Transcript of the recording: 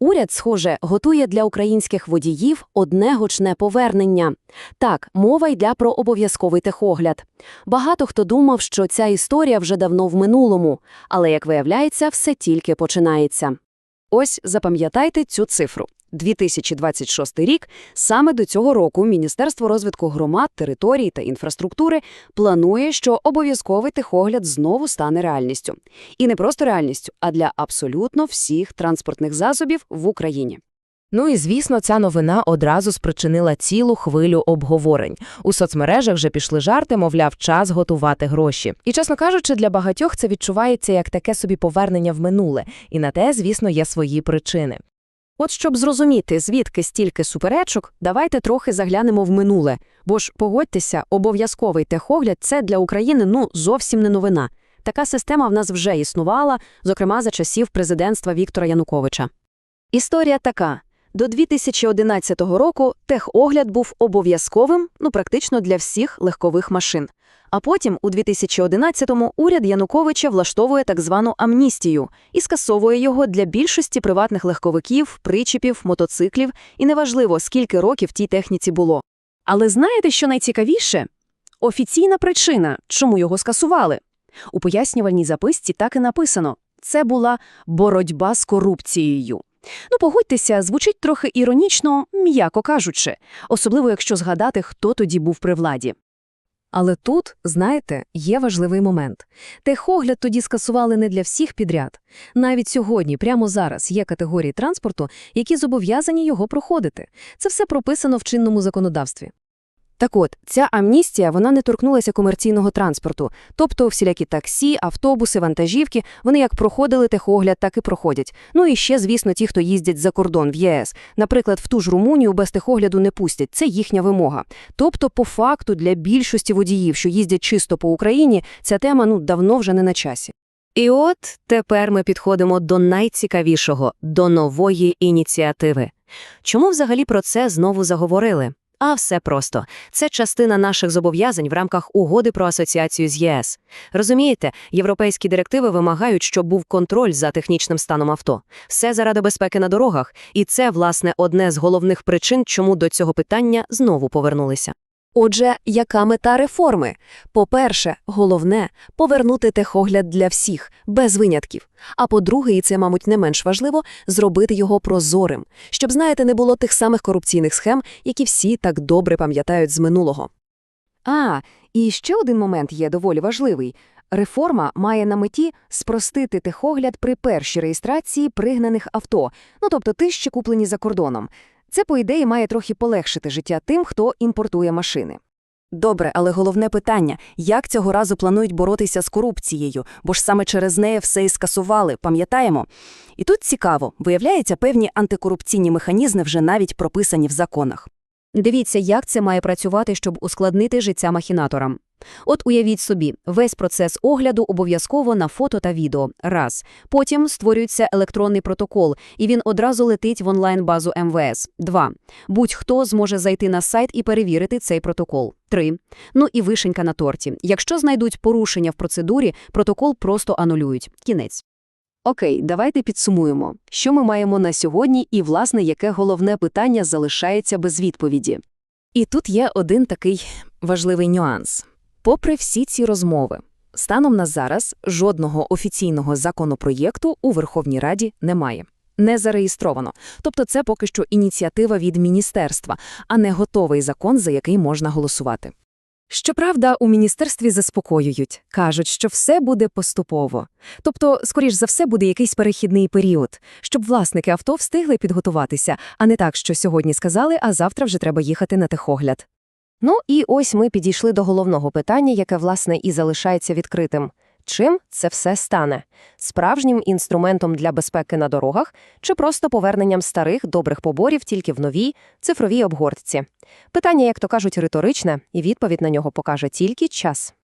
Уряд, схоже, готує для українських водіїв одне гучне повернення. Так, мова йде про обов'язковий техогляд. Багато хто думав, що ця історія вже давно в минулому, але, як виявляється, все тільки починається. Ось запам'ятайте цю цифру. 2026 рік саме до цього року Міністерство розвитку громад, територій та інфраструктури планує, що обов'язковий техогляд знову стане реальністю. І не просто реальністю, а для абсолютно всіх транспортних засобів в Україні. Ну і звісно, ця новина одразу спричинила цілу хвилю обговорень. У соцмережах вже пішли жарти, мовляв, час готувати гроші. І, чесно кажучи, для багатьох це відчувається як таке собі повернення в минуле, і на те, звісно, є свої причини. От щоб зрозуміти, звідки стільки суперечок, давайте трохи заглянемо в минуле. Бо ж, погодьтеся, обов'язковий техогляд – це для України ну зовсім не новина. Така система в нас вже існувала, зокрема за часів президентства Віктора Януковича. Історія така. До 2011 року техогляд був обов'язковим, ну практично для всіх легкових машин. А потім, у 2011-му, уряд Януковича влаштовує так звану амністію і скасовує його для більшості приватних легковиків, причіпів, мотоциклів, і неважливо, скільки років тій техніці було. Але знаєте, що найцікавіше? Офіційна причина, чому його скасували. У пояснювальній записці так і написано – це була боротьба з корупцією. Ну, погодьтеся, звучить трохи іронічно, м'яко кажучи, особливо якщо згадати, хто тоді був при владі. Але тут, знаєте, є важливий момент. Техогляд тоді скасували не для всіх підряд. Навіть сьогодні, прямо зараз, є категорії транспорту, які зобов'язані його проходити. Це все прописано в чинному законодавстві. Так от, ця амністія, вона не торкнулася комерційного транспорту, тобто всілякі таксі, автобуси, вантажівки, вони як проходили техогляд, так і проходять. Ну і ще, звісно, ті, хто їздять за кордон в ЄС. Наприклад, в ту ж Румунію без техогляду не пустять, це їхня вимога. Тобто, по факту, для більшості водіїв, що їздять чисто по Україні, ця тема, ну, давно вже не на часі. І от тепер ми підходимо до найцікавішого, до нової ініціативи. Чому взагалі про це знову заговорили? А все просто. Це частина наших зобов'язань в рамках угоди про асоціацію з ЄС. Розумієте, європейські директиви вимагають, щоб був контроль за технічним станом авто. Все заради безпеки на дорогах. І це, власне, одне з головних причин, чому до цього питання знову повернулися. Отже, яка мета реформи? По-перше, головне – повернути техогляд для всіх, без винятків. А по-друге, і це, мабуть, не менш важливо, зробити його прозорим, щоб, знаєте, не було тих самих корупційних схем, які всі так добре пам'ятають з минулого. А, і ще один момент є доволі важливий. Реформа має на меті спростити техогляд при першій реєстрації пригнаних авто, ну тобто ті, куплені за кордоном. Це, по ідеї, має трохи полегшити життя тим, хто імпортує машини. Добре, але головне питання – як цього разу планують боротися з корупцією, бо ж саме через неї все і скасували, пам'ятаємо? І тут цікаво, виявляється, певні антикорупційні механізми вже навіть прописані в законах. Дивіться, як це має працювати, щоб ускладнити життя махінаторам. От уявіть собі, весь процес огляду обов'язково на фото та відео. Раз. Потім створюється електронний протокол, і він одразу летить в онлайн-базу МВС. Два. Будь-хто зможе зайти на сайт і перевірити цей протокол. Три. Ну і вишенька на торті. Якщо знайдуть порушення в процедурі, протокол просто анулюють. Кінець. Окей, давайте підсумуємо, що ми маємо на сьогодні і, власне, яке головне питання залишається без відповіді. І тут є один такий важливий нюанс. Попри всі ці розмови, станом на зараз жодного офіційного законопроєкту у Верховній Раді немає. Не зареєстровано. Тобто це поки що ініціатива від міністерства, а не готовий закон, за який можна голосувати. Щоправда, у міністерстві заспокоюють, кажуть, що все буде поступово. Тобто, скоріш за все, буде якийсь перехідний період, щоб власники авто встигли підготуватися, а не так, що сьогодні сказали, а завтра вже треба їхати на техогляд. Ну і ось ми підійшли до головного питання, яке, власне, і залишається відкритим. Чим це все стане? Справжнім інструментом для безпеки на дорогах чи просто поверненням старих добрих поборів тільки в новій цифровій обгортці? Питання, як то кажуть, риторичне, і відповідь на нього покаже тільки час.